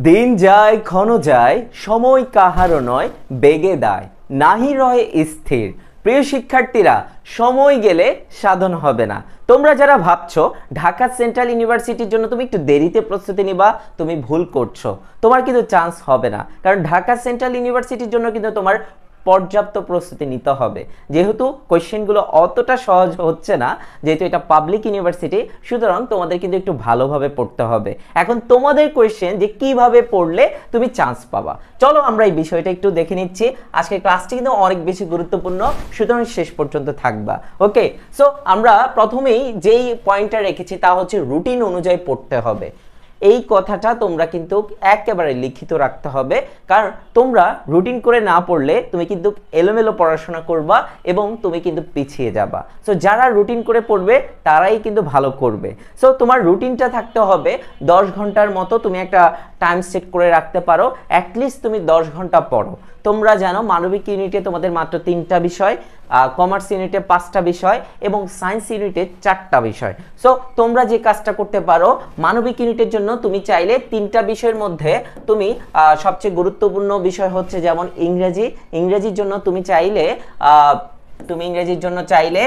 দিন যায়, ক্ষণ যায়, সময় কাহারও নয়, বেগে দায়। নাহি রয় স্থির। প্রিয় শিক্ষার্থীরা, সময় গেলে সাধন হবে না। তোমরা যারা ভাবছ ঢাকা সেন্ট্রাল ইউনিভার্সিটির জন্য তুমি একটু দেরিতে প্রস্তুতি নিবা, তুমি ভুল করছ। তোমার কিন্তু চান্স হবে না। কারণ ঢাকা সেন্ট্রাল ইউনিভার্সিটির জন্য কিন্তু তোমার পর্যাপ্ত প্রস্তুতি নিতে হবে। যেহেতু কোয়েশ্চেনগুলো অতটা সহজ হচ্ছে না, যেহেতু এটা পাবলিক ইউনিভার্সিটি, সুতরাং তোমাদের কিন্তু একটু ভালোভাবে পড়তে হবে। এখন তোমাদের কোয়েশ্চেন যে কীভাবে পড়লে তুমি চান্স পাবা। চলো আমরা এই বিষয়টা একটু দেখে নিচ্ছি। আজকে ক্লাসটি কিন্তু অনেক বেশি গুরুত্বপূর্ণ, সুতরাং শেষ পর্যন্ত থাকবা। ওকে সো আমরা প্রথমেই যেই পয়েন্টটা রেখেছি তা হচ্ছে রুটিন অনুযায়ী পড়তে হবে। এই কথাটা তোমরা কিন্তু একেবারে লিখিত রাখতে হবে। কারণ তোমরা রুটিন করে না পড়লে তুমি কিন্তু এলোমেলো পড়াশোনা করবা এবং তুমি কিন্তু পিছিয়ে যাবা। সো যারা রুটিন করে পড়বে, তারাই কিন্তু ভালো করবে। সো তোমার রুটিনটা থাকতে হবে দশ ঘণ্টার মতো তুমি একটা টাইম সেট করে রাখতে পারো। অ্যাটলিস্ট তুমি দশ ঘণ্টা পড়ো। তোমরা জানো মানবিক ইউনিটে তোমাদের মাত্র তিনটা বিষয়। কমার্স ইউনিটে পাঁচটা বিষয় এবং সায়েন্স ইউনিটে চারটা বিষয়। সো তোমরা যে কাজটা করতে পারো, মানবিক ইউনিটের জন্য তুমি চাইলে তিনটা বিষয়ের মধ্যে তুমি সবচেয়ে গুরুত্বপূর্ণ বিষয় হচ্ছে যেমন ইংরেজি। ইংরেজির জন্য তুমি চাইলে তুমি ইংরেজির জন্য চাইলে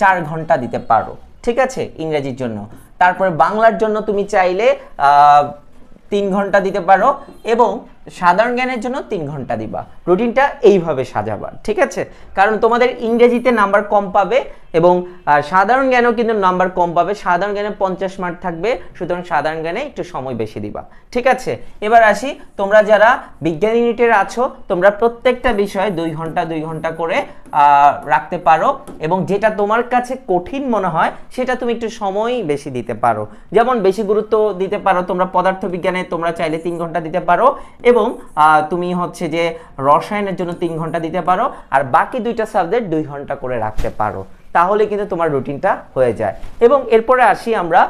চার ঘণ্টা দিতে পারো। ঠিক আছে? ইংরেজির জন্য। তারপরে বাংলার জন্য তুমি চাইলে তিন ঘণ্টা দিতে পারো এবং সাধারণ জ্ঞানের জন্য তিন ঘণ্টা দিবা। রুটিনটা এইভাবে সাজাবা, ঠিক আছে? কারণ তোমাদের ইংরেজিতে নাম্বার কম পাবে এবং সাধারণ জ্ঞানেও কিন্তু নাম্বার কম পাবে। সাধারণ জ্ঞানে পঞ্চাশ মার্ক থাকবে, সুতরাং সাধারণ জ্ঞানে একটু সময় বেশি দিবা, ঠিক আছে? এবার আসি, তোমরা যারা বিজ্ঞান ইউনিটের আছো, তোমরা প্রত্যেকটা বিষয়ে দুই ঘণ্টা দুই ঘণ্টা করে রাখতে পারো এবং যেটা তোমার কাছে কঠিন মনে হয়, সেটা তুমি একটু সময় বেশি দিতে পারো। যেমন বেশি গুরুত্ব দিতে পারো তোমরা পদার্থ বিজ্ঞানে তোমরা চাইলে তিন ঘণ্টা দিতে পারো এবং তুমি হচ্ছে যে রসায়নের জন্য তিন ঘণ্টা দিতে পারো, আর বাকি দুইটা সাবজেক্ট দুই ঘণ্টা করে রাখতে পারো। তাহলে কিন্তু তোমার রুটিনটা হয়ে যায়। এবং এরপরে আসি আমরা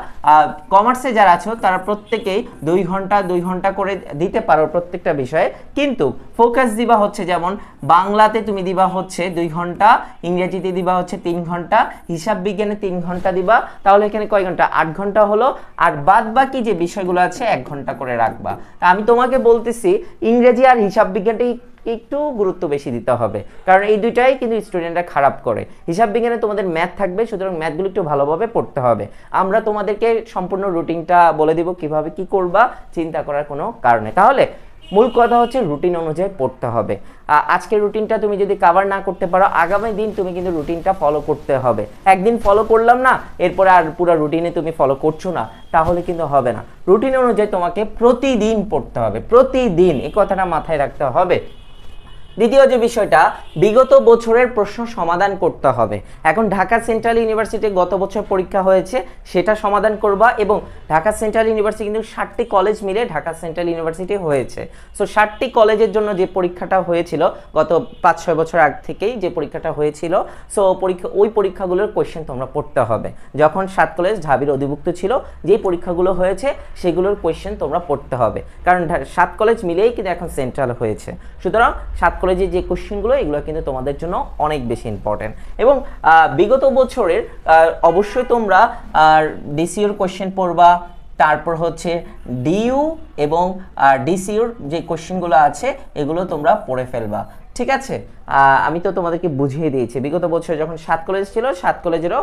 কমার্সে যারা আছো, তারা প্রত্যেকেই দুই ঘণ্টা দুই ঘণ্টা করে দিতে পারো প্রত্যেকটা বিষয়ে। কিন্তু ফোকাস দিবা হচ্ছে যেমন, বাংলাতে তুমি দিবা হচ্ছে দুই ঘণ্টা, ইংরেজিতে দিবা হচ্ছে তিন ঘণ্টা, হিসাব বিজ্ঞানে তিন ঘণ্টা দিবা, তাহলে এখানে কয় ঘণ্টা? আট ঘণ্টা হলো। আর বাদ বাকি যে বিষয়গুলো আছে, এক ঘণ্টা করে রাখবা। আমি তোমাকে বলতেছি, ইংরেজি আর হিসাব বিজ্ঞানটাই একটু গুরুত্ব বেশি দিতে হবে। কারণ এই দুইটাই কিন্তু স্টুডেন্টরা খারাপ করে। হিসাব বিজ্ঞানে তোমাদের ম্যাথ থাকবে, সুতরাং ম্যাথগুলো একটু ভালোভাবে পড়তে হবে। আমরা তোমাদেরকে সম্পূর্ণ রুটিনটা বলে দিব কীভাবে কি করবা, চিন্তা করার কোনো কারণে। তাহলে, মূল কথা হচ্ছে রুটিন অনুযায়ী পড়তে হবে। আ- আজকের রুটিনটা তুমি যদি কাভার না করতে পারো, আগামী দিন তুমি কিন্তু রুটিনটা ফলো করতে হবে। একদিন ফলো করলাম না, এরপরে আর পুরো রুটিনে তুমি ফলো করছ না, তাহলে কিন্তু হবে না। রুটিন অনুযায়ী তোমাকে প্রতিদিন পড়তে হবে, প্রতিদিন। এই কথাটা মাথায় রাখতে হবে। দ্বিতীয় যে বিষয়টা, বিগত বছরের প্রশ্ন সমাধান করতে হবে। এখন ঢাকা সেন্ট্রাল ইউনিভার্সিটি গত বছর পরীক্ষা হয়েছে, সেটা সমাধান করবা এবং ঢাকা সেন্ট্রাল ইউনিভার্সিটি কিন্তু ষাটটি কলেজ মিলে ঢাকা সেন্ট্রাল ইউনিভার্সিটি হয়েছে। সো ষাটটি কলেজের জন্য যে পরীক্ষাটা হয়েছিল, গত পাঁচ ছয় বছর আগ থেকেই যে পরীক্ষাটা হয়েছিল সো পরীক্ষা, ওই পরীক্ষাগুলোর কোয়েশ্চেন তোমরা পড়তে হবে। যখন সাত কলেজ ঢাবির অধিভুক্ত ছিল যেই পরীক্ষাগুলো হয়েছে, সেগুলোর কোয়েশ্চেন তোমরা পড়তে হবে। কারণ সাত কলেজ মিলেই কিন্তু এখন সেন্ট্রাল হয়েছে। সুতরাং সাত কলেজের যে কোশ্চেনগুলো, এগুলো কিন্তু তোমাদের জন্য অনেক বেশি ইম্পর্টেন্ট এবং বিগত বছরের অবশ্যই তোমরা ডিসিওর কোশ্চেন পড়বা, তারপর হচ্ছে ডিইউ এবং ডিসিওর যে কোশ্চেনগুলো আছে, এগুলো তোমরা পড়ে ফেলবা। ঠিক আছে? আমি তো তোমাদেরকে বুঝিয়ে দিয়েছি। বিগত বছর যখন সাত কলেজ ছিল, সাত কলেজেরও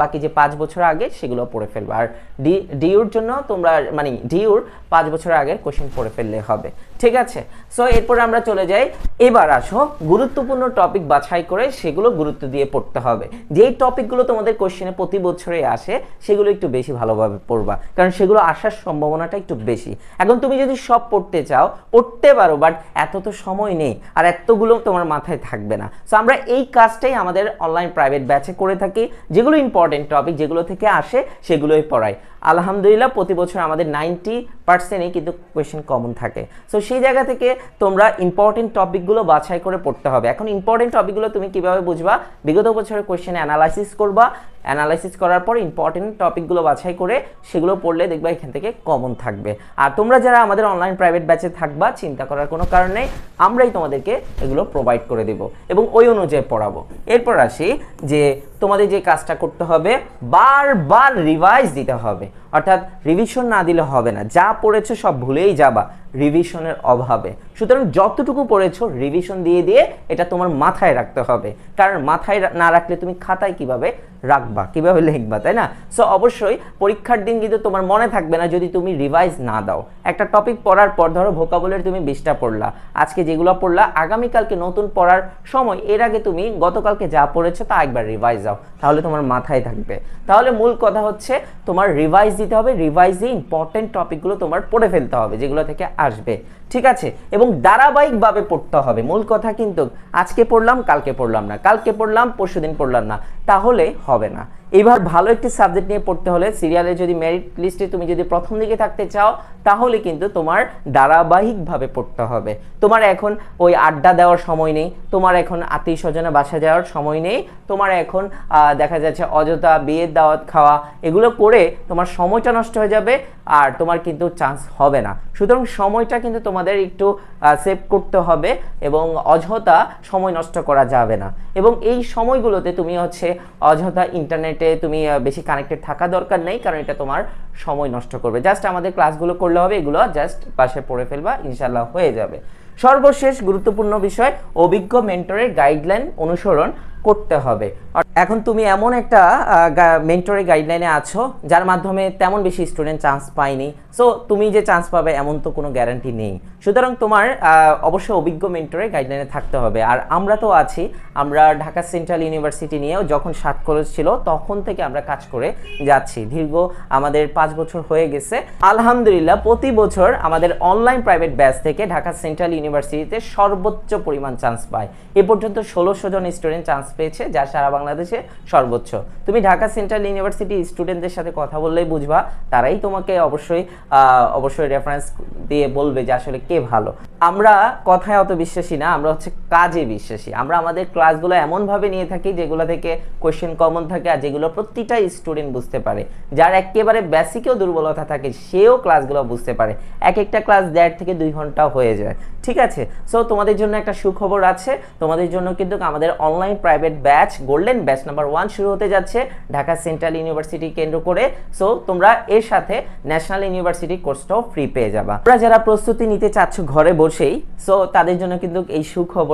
বাকি যে পাঁচ বছর আগে, সেগুলো পড়ে ফেলবে। আর ডি ডিউর জন্য তোমরা মানে ডিউর পাঁচ বছর আগের কোশ্চেন পড়ে ফেললে হবে। ঠিক আছে? সো এরপরে আমরা চলে যাই। এবার আসো, গুরুত্বপূর্ণ টপিক বাছাই করে সেগুলো গুরুত্ব দিয়ে পড়তে হবে। যেই টপিকগুলো তোমাদের কোশ্চেনে প্রতি বছরে আসে, সেগুলো একটু বেশি ভালোভাবে পড়বা। কারণ সেগুলো আসার সম্ভাবনাটা একটু বেশি। এখন তুমি যদি সব পড়তে চাও, পড়তে পারো বাট এত তো সময় নেই, আর এতগুলো তোমার মাথায় থাকবে না। সো আমরা এই কাজটাই আমাদের অনলাইন প্রাইভেট ব্যাচে করে থাকি। যেগুলো ইম্পর্টেন্ট টপিক যেগুলো থেকে আসে, সেগুলোই পড়াই। আলহামদুলিল্লাহ, প্রতি বছর আমাদের নাইনটি পার্সেন্টই কিন্তু কোয়েশ্চেন কমন থাকে। সো সেই জায়গা থেকে তোমরা ইম্পর্টেন্ট টপিকগুলো বাছাই করে পড়তে হবে। এখন ইম্পর্টেন্ট টপিকগুলো তুমি কীভাবে বুঝবা? বিগত বছরের কোয়েশ্চেন অ্যানালাইসিস করবা। অ্যানালাইসিস করার পর ইম্পর্টেন্ট টপিকগুলো বাছাই করে সেগুলো পড়লে দেখবা এখান থেকে কমন থাকবে। আর তোমরা যারা আমাদের অনলাইন প্রাইভেট ব্যাচে থাকবা, চিন্তা করার কোনো কারণ নেই, আমরাই তোমাদেরকে এগুলো প্রোভাইড করে দেব এবং ওই অনুযায়ী পড়াবো। এরপর আসি যে তোমাদের যে কাজটা করতে হবে, বারবার রিভাইজ দিতে হবে। অর্থাৎ রিভিশন না দিলে হবে না। যা পড়েছো সব ভুলেই যাবা রিভিশনের অভাবে। সুতরাং যতটুকু পড়েছো রিভিশন দিয়ে দিয়ে এটা তোমার মাথায় রাখতে হবে। কারণ মাথায় না রাখলে তুমি খাতায় কীভাবে রাখবা, কীভাবে লিখবা, তাই না? সো অবশ্যই পরীক্ষার দিন কিন্তু তোমার মনে থাকবে না যদি তুমি রিভাইজ না দাও। একটা টপিক পড়ার পর ধরো ভোকাবুলারি তুমি বিশটা পড়লা। আজকে যেগুলো পড়লা, আগামীকালকে নতুন পড়ার সময়, এর আগে তুমি গতকালকে যা পড়েছো তা একবার রিভাইজ দাও। তাহলে তোমার মাথায় থাকবে। তাহলে মূল কথা হচ্ছে তোমার রিভাইজ দিতে হবে রিভাইজ ইম্পর্টেন্ট টপিকগুলো তোমার পড়ে ফেলতে হবে যেগুলো থেকে আসবে। ঠিক আছে? এবং ধারাবাহিকভাবে পড়তে হবে। মূল কথা কিন্তু, আজকে পড়লাম, কালকে পড়লাম না। কালকে পড়লাম পরশুদিন পড়লাম না। তাহলে হবে না। এবার ভালো একটি সাবজেক্ট নিয়ে পড়তে হলে, সিরিয়ালে যদি মেরিট লিস্টে তুমি যদি প্রথম দিকে থাকতে চাও, তাহলে কিন্তু তোমার ধারাবাহিকভাবে পড়তে হবে। তোমার এখন ওই আড্ডা দেওয়ার সময় নেই, তোমার এখন আত্মীয় স্বজনে বাসা যাওয়ার সময় নেই, তোমার এখন দেখা যাচ্ছে অযথা বিয়ের দাওয়াত খাওয়া, এগুলো করে তোমার সময়টা নষ্ট হয়ে যাবে আর তোমার কিন্তু চান্স হবে না। সুতরাং সময়টা কিন্তু তোমাদের একটু সেভ করতে হবে এবং অযথা সময় নষ্ট করা যাবে না। এবং এই সময়গুলোতে তুমি হচ্ছে অযথা ইন্টারনেটে তুমি বেশি কানেক্টেড থাকা দরকার নেই, কারণ এটা তোমার সময় নষ্ট করবে। জাস্ট আমাদের ক্লাসগুলো করলে হবে, এগুলো জাস্ট পাশে পড়ে ফেলবা ইনশাল্লাহ হয়ে যাবে। সর্বশেষ গুরুত্বপূর্ণ বিষয়, অভিজ্ঞ মেন্টরের গাইডলাইন অনুসরণ করতে হবে। এখন তুমি এমন একটা মেন্টরের গাইডলাইনে আছো, যার মাধ্যমে তেমন বেশি স্টুডেন্ট চান্স পায়নি। সো তুমি যে চান্স পাবে এমন তো কোনো গ্যারান্টি নেই। সুতরাং তোমার অবশ্যই অভিজ্ঞ মেন্টরের গাইডলাইনে থাকতে হবে। আর আমরা তো আছি, আমরা ঢাকা সেন্ট্রাল ইউনিভার্সিটি নিয়েও যখন সাত কলেজ ছিল, তখন থেকে আমরা কাজ করে যাচ্ছি। দীর্ঘ আমাদের পাঁচ বছর হয়ে গেছে। আলহামদুলিল্লাহ, প্রতি বছর আমাদের অনলাইন প্রাইভেট ব্যাচ থেকে ঢাকা সেন্ট্রাল ইউনিভার্সিটিতে সর্বোচ্চ পরিমাণ চান্স পায়। এ পর্যন্ত ষোলোশো জন স্টুডেন্ট চান্স পেয়েছে, যা সারা বাংলাদেশে সর্বোচ্চ। তুমি ঢাকা সেন্ট্রাল ইউনিভার্সিটি স্টুডেন্টদের সাথে কথা বললেই বুঝবা, তারাই তোমাকে অবশ্যই অবশ্যই রেফারেন্স দিয়ে বলবে যে আসলে কে ভালো। আমরা কথায় অত বিশ্বাসী না, আমরা হচ্ছে কাজে বিশ্বাসী। আমরা আমাদের ক্লাসগুলো এমনভাবে নিয়ে থাকি যেগুলো থেকে কোয়েশ্চেন কমন থাকে আর যেগুলো প্রতিটা স্টুডেন্ট বুঝতে পারে। যার একেবারে বেসিকেও দুর্বলতা থাকে, সেও ক্লাসগুলো বুঝতে পারে। এক একটা ক্লাস দেড় থেকে দুই ঘণ্টা হয়ে যায়। ঠিক আছে? সো তোমাদের জন্য একটা সুখবর আছে। তোমাদের জন্য কিন্তু আমাদের online private batch golden batch number one শুরু হতে যাচ্ছে ঢাকা সেন্ট্রাল ইউনিভার্সিটি কেন্দ্র করে। সো তোমরা এর সাথে ন্যাশনাল ইউনিভার্সিটি কোর্সটাও ফ্রি পেয়ে যাবা। তোমরা যারা প্রস্তুতি নিতে চাচ্ছ ঘরে বসেই সো তাদের জন্য কিন্তু এই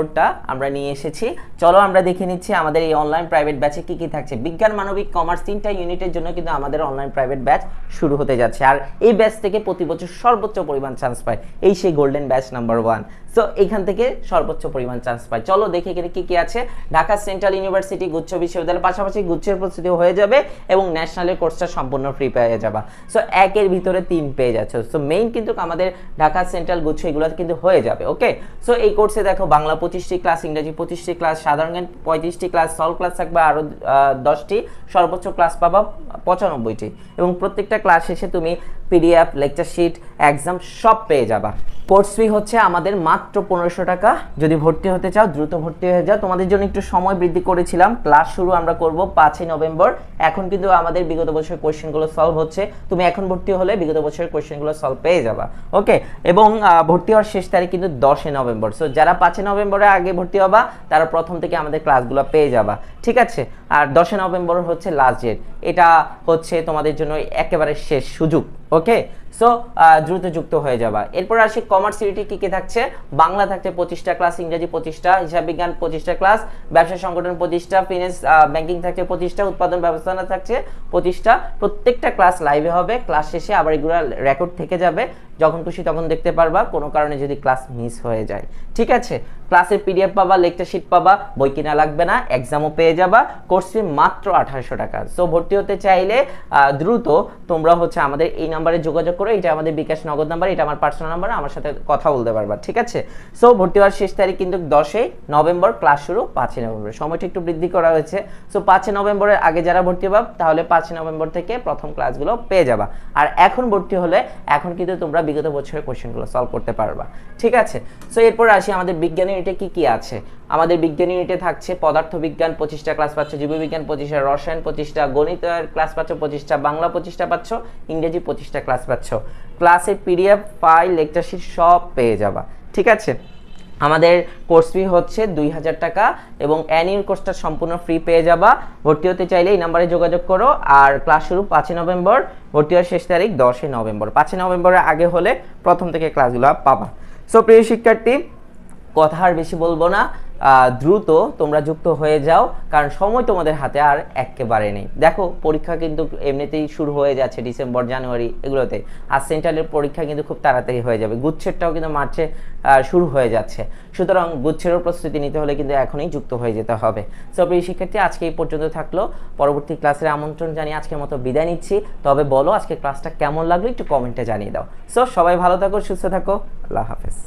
সুখবরটা আমরা নিয়ে এসেছি। চলো আমরা দেখে নিচ্ছি আমাদের এই অনলাইন প্রাইভেট ব্যাচে কি কি থাকছে। বিজ্ঞান, মানবিক কমার্স তিনটা ইউনিটের জন্য কিন্তু আমাদের অনলাইন প্রাইভেট ব্যাচ শুরু হতে যাচ্ছে। আর এই ব্যাচ থেকে প্রতি বছর সর্বোচ্চ পরিমাণ চান্স পায়। এই সেই golden batch number one so এখান থেকে সর্বোচ্চ পরিমাণ চান্স পায়। চলো দেখে এখানে কি কি আছে। ঢাকা সেন্ট্রাল ইউনিভার্সিটি গুচ্ছ বিশ্ববিদ্যালয়ের পাশাপাশি গুচ্ছের প্রস্তুতি হয়ে যাবে এবং ন্যাশনালের কোর্সটা সম্পূর্ণ ফ্রি পেয়ে যাবা। সো একের ভিতরে তিন পেয়ে যাচ্ছে। সো মেইন কিন্তু আমাদের ঢাকা সেন্ট্রাল গুচ্ছ, এগুলো কিন্তু হয়ে যাবে ওকে সো এই কোর্সে দেখো, বাংলা পঁচিশটি ক্লাস ইংরেজি পঁচিশটি ক্লাস সাধারণ জ্ঞান পঁয়ত্রিশটি ক্লাস সলভ ক্লাস থাকবে আরও দশটি, সর্বোচ্চ ক্লাস পাবা পঁচানব্বইটি। এবং প্রত্যেকটা ক্লাস শেষে তুমি পিডিএফ লেকচার শিট এক্সাম সব পেয়ে যাবা। কোর্স ফি হচ্ছে আমাদের মাত্র পনেরোশো টাকা। যদি ভর্তি হতে চাও, দ্রুত ভর্তি হয়ে যাও। তোমাদের জন্য একটু সময় বৃদ্ধি করেছিলাম। ক্লাস শুরু আমরা করব পাঁচই নভেম্বর। এখন কিন্তু আমাদের বিগত বছরের কোয়েশ্চেনগুলো সলভ হচ্ছে। তুমি এখন ভর্তি হলে বিগত বছরের কোয়েশ্চেনগুলো সলভ পেয়ে যাবা। ওকে? এবং ভর্তি হওয়ার শেষ তারিখ কিন্তু দশই নভেম্বর। সো যারা পাঁচই নভেম্বরে আগে ভর্তি হবা, তারা প্রথম থেকে আমাদের ক্লাসগুলো পেয়ে যাবা। ঠিক আছে? আর দশই নভেম্বর হচ্ছে লাস্ট ডেট এটা হচ্ছে তোমাদের জন্য একেবারে শেষ সুযোগ। ওকে সো দ্রুত যুক্ত হয়ে যাবা। এরপর আসি কমার্স সিরিটি কি কি থাকছে? বাংলা থাকছে পঁচিশটা ক্লাস ইংরেজি পঁচিশটা, হিসাব বিজ্ঞান পঁচিশটা ক্লাস ব্যবসা সংগঠন পঁচিশটা ফিনান্স ব্যাংকিং থাকছে পঁচিশটা, উৎপাদন ব্যবস্থাপনা থাকছে পঁচিশটা। প্রত্যেকটা ক্লাস লাইভে হবে। ক্লাস শেষে আবার এগুলো রেকর্ড থেকে যাবে। যখন খুশি তখন দেখতে পারবা। কোনো কারণে যদি ক্লাস মিস হয়ে যায়। ঠিক আছে? ক্লাসের পিডিএফ পাবা লেকচার শিট পাবা, বই কিনা লাগবে না এক্সামও পেয়ে যাবা কোর্স ফি মাত্র আঠারোশো টাকা। সো ভর্তি হতে চাইলে দ্রুত তোমরা হচ্ছে আমাদের এই নাম্বারে যোগাযোগ করো, এটা আমাদের বিকাশ নগদ নাম্বার এটা আমার পার্সোনাল নাম্বার আমার সাথে কথা বলতে পারবা, ঠিক আছে? সো ভর্তি হওয়ার শেষ তারিখ কিন্তু দশই নভেম্বর ক্লাস শুরু পাঁচই নভেম্বর। সময়টা একটু বৃদ্ধি করা হয়েছে। সো পাঁচই নভেম্বরের আগে যারা ভর্তি হবা, তাহলে পাঁচই নভেম্বর থেকে প্রথম ক্লাসগুলো পেয়ে যাবা। আর এখন ভর্তি হলে, এখন কিন্তু তোমরা বিগত বছরের কোয়েশ্চেনগুলো সলভ করতে পারবা, ঠিক আছে? সো এরপর আসি আমাদের বিজ্ঞান ইউনিটে কি কি আছে? আমাদের বিজ্ঞান ইউনিটে থাকছে পদার্থ বিজ্ঞান পঁচিশটা ক্লাস পাচ্ছ, জীববিজ্ঞান পঁচিশটা, রসায়ন পঁচিশটা, গণিতের ক্লাস পাচ্ছ পঁচিশটা, বাংলা পঁচিশটা পাচ্ছ, ইংরেজি পঁচিশটা ক্লাস পাচ্ছ। ক্লাসের পিডিএফ ফাইল লেকচার শিট সব পেয়ে যাবা। ঠিক আছে? আমাদের কোর্স ফি হচ্ছে দুই হাজার টাকা এবং অ্যানুয়াল কোর্সটা সম্পূর্ণ ফ্রি পেয়ে যাবা। ভর্তি হতে চাইলে এই নাম্বারে যোগাযোগ করো। আর ক্লাস শুরু পাঁচই নভেম্বর, ভর্তি হওয়ার শেষ তারিখ দশই নভেম্বর। পাঁচই নভেম্বরের আগে হলে প্রথম থেকে ক্লাসগুলো পাবা। সো প্রিয় শিক্ষার্থী কথা আর বেশি বলব না। দ্রুত তোমরা যুক্ত হয়ে যাও, কারণ সময় তোমাদের হাতে আর একেবারে নেই। দেখো, পরীক্ষা কিন্তু এমনিতেই শুরু হয়ে যাচ্ছে ডিসেম্বর, জানুয়ারি এগুলোতে। আর সেন্ট্রালের পরীক্ষা কিন্তু খুব তাড়াতাড়ি হয়ে যাবে। গুচ্ছেরটাও কিন্তু মার্চে শুরু হয়ে যাচ্ছে। সুতরাং গুচ্ছেরও প্রস্তুতি নিতে হলে কিন্তু এখনই যুক্ত হয়ে যেতে হবে। সো প্রিয় শিক্ষার্থী, আজকে এই পর্যন্ত থাকল। পরবর্তী ক্লাসের আমন্ত্রণ জানিয়ে আজকের মতো বিদায় নিচ্ছি। তবে বলো আজকে ক্লাসটা কেমন লাগল একটু কমেন্টে জানিয়ে দাও। সো সবাই ভালো থাকো, সুস্থ থাকো। আল্লাহ হাফেজ।